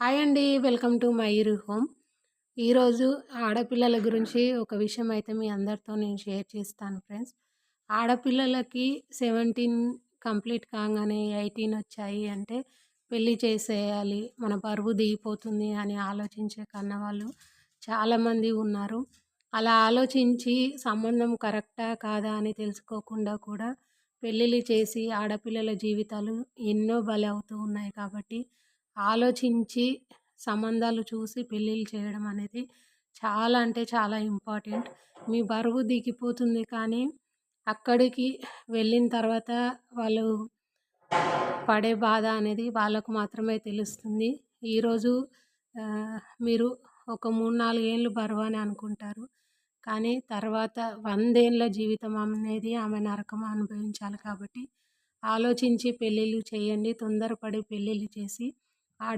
Hi అండి welcome to my ఇరు home. ఈరోజు ఆడపిల్లల గురించి ఒక విషయం అయితే మీ అందరితో నేను షేర్ చేస్తాను ఫ్రెండ్స్. ఆడపిల్లలకి సెవెంటీన్ కంప్లీట్ కాగానే ఎయిటీన్ వచ్చాయి అంటే పెళ్ళి చేసేయాలి మన బరువు దిగిపోతుంది అని ఆలోచించే కన్నవాళ్ళు చాలామంది ఉన్నారు. అలా ఆలోచించి సంబంధం కరెక్టా కాదా అని తెలుసుకోకుండా కూడా పెళ్ళిళ్ళు చేసి ఆడపిల్లల జీవితాలు ఎన్నో బలవుతూ ఉన్నాయి కాబట్టి ఆలోచించి సంబంధాలు చూసి పెళ్ళిళ్ళు చేయడం అనేది చాలా అంటే చాలా ఇంపార్టెంట్. మీ బరువు దిగిపోతుంది కానీ అక్కడికి వెళ్ళిన తర్వాత వాళ్ళు పడే బాధ అనేది వాళ్ళకు మాత్రమే తెలుస్తుంది. ఈరోజు మీరు ఒక మూడు నాలుగేళ్ళు బరువు అని అనుకుంటారు. కానీ తర్వాత వందేళ్ళ జీవితం అనేది ఆమె నరకం అనుభవించాలి కాబట్టి ఆలోచించి పెళ్ళిళ్ళు చేయండి తొందరపడి పెళ్ళిళ్ళు చేసి ఆడ